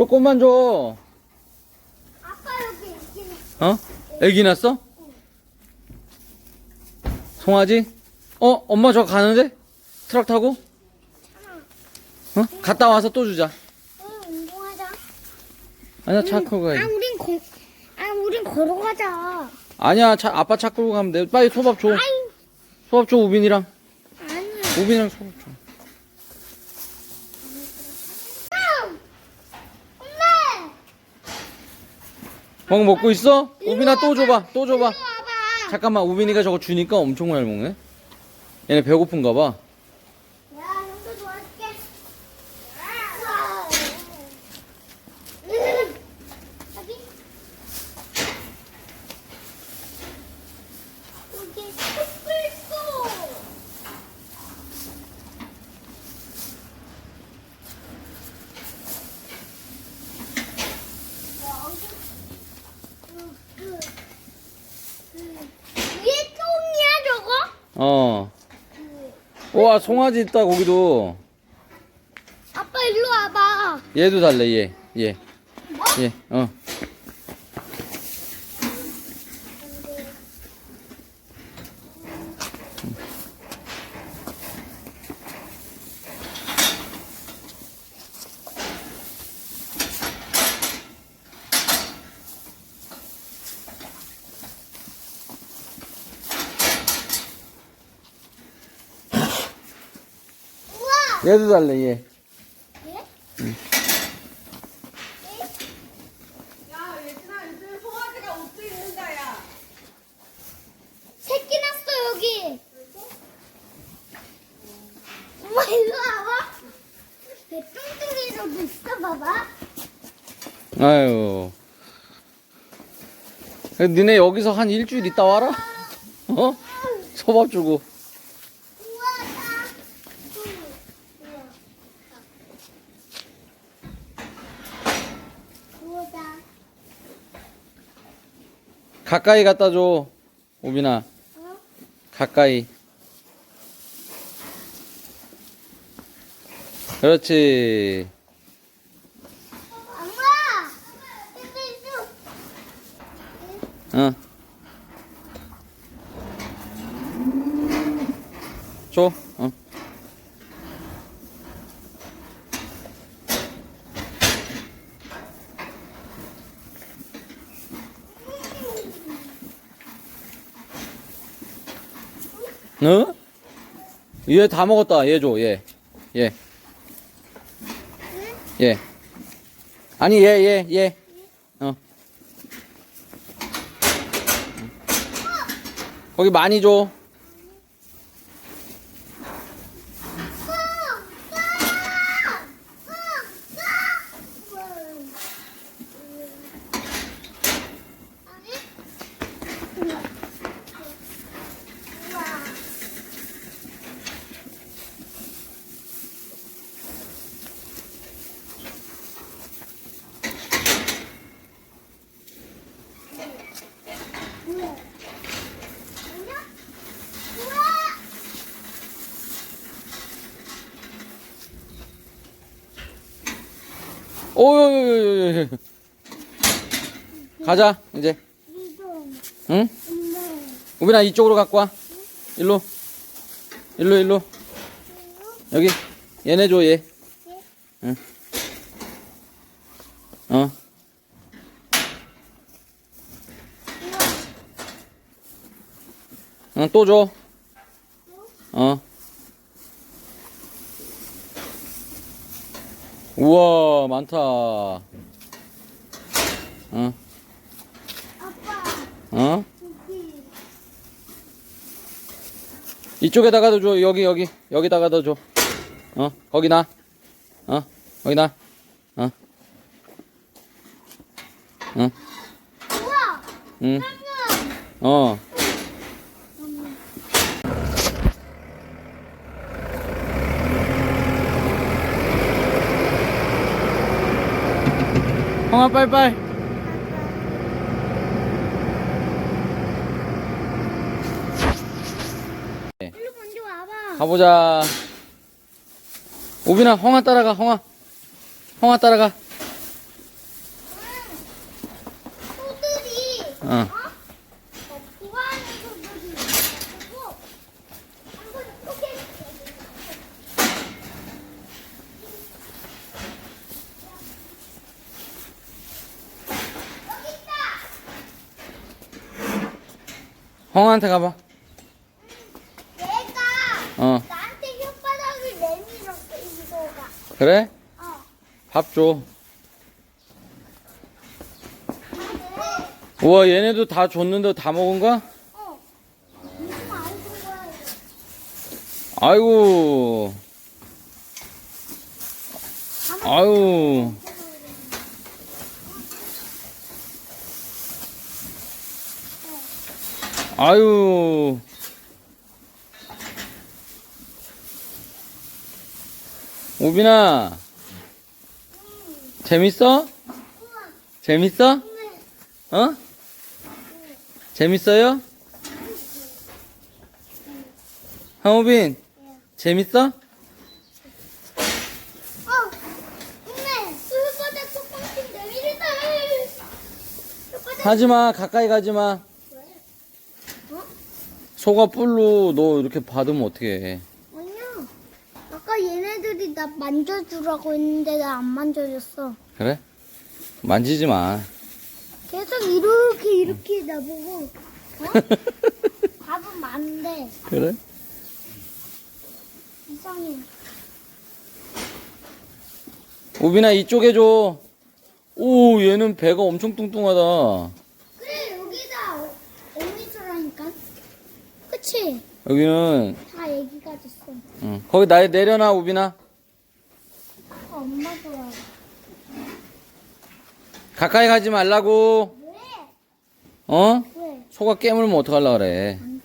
조금만 줘. 아빠 여기 해. 어? 애기 났어? 송아지? 어? 엄마 저 가는데? 트럭 타고? 어? 갔다 와서 또 주자. 응, 운동하자. 아니야, 차 끌고 아, 가야지. 우린 거, 아, 우린 걸어가자. 아니야, 차, 아빠 차 끌고 가면 돼. 빨리 소밥 줘. 아이, 소밥 줘, 우빈이랑. 아니. 우빈이랑 소밥 줘. 엄마! 형 먹고 있어? 우빈아 또 줘봐. 또 줘봐. 잠깐만, 우빈이가 저거 주니까 엄청 잘 먹네. 얘네 배고픈가 봐. 야, 형도 도와줄게. 우와. 여기. 여기 숲도 있어. 위에 똥이야 저거? 어. 우와, 송아지 있다, 거기도. 아빠 일로 와봐. 얘도 달래, 얘. 얘. 뭐? 얘. 어. 우와. 얘도 달래, 얘. 예? 야, 야. 새끼 났어 여기. 엄마 일로 와봐. 배 뚱뚱이로도 있어 봐봐. 아유. 그래도 니네 여기서 한 일주일 있다 와라? 어? 소밥 주고. 우와다. 우와다. 가까이 갖다 줘. 오빈아. 어? 가까이. 그렇지. 엄마. 어. 줘. 어. 어? 얘다 먹었다. 얘 줘. 얘. 얘. 얘. 아니 얘 얘 얘. 어. 거기 많이 줘. 오요요요요. 가자 이제. 응? 우빈아 이쪽으로 갖고 와. 일로. 일로 일로. 여기 얘네 줘 얘. 응. 어. 응, 또 줘. 어. 우와, 많다. 어, 아빠, 어? 이쪽에다가도 줘. 여기, 여기. 여기다가도 줘. 어, 거기 나. 어, 거기 나. 어. 응, 우와, 응, 형. 어. 일로 먼저 와봐. 가보자. 오빈아, 홍아 따라가, 홍아. 홍아 따라가. 형한테 가봐. 얘가 어, 나한테 혓바닥을 내밀었어 이거가. 그래? 어. 밥 줘. 네. 우와, 얘네도 다 줬는데 다 먹은 거야? 어. 무슨 안준 거야? 아이고, 아유. 아유. 우빈아, 재밌어? 재밌어? 어? 재밌어요? 황우빈, 재밌어? 어. 하지마, 가까이 가지마. 어? 소가 뿔로 너 이렇게 받으면 어떡해. 아니야. 아까 얘네들이 나 만져주라고 했는데 나 안 만져줬어. 그래? 만지지 마. 계속 이렇게 이렇게 나보고 어? 밥은 많은데 그래? 이상해. 우빈아, 이쪽에 줘. 오, 얘는 배가 엄청 뚱뚱하다. 그래 여기다 어미소라니까. 그치? 여기는, 다 애기가 됐어. 응. 거기 나 내려놔, 우빈아. 어, 엄마 좋아. 가까이 가지 말라고. 왜? 어? 왜? 소가 깨물면 어떡하려 그래. 안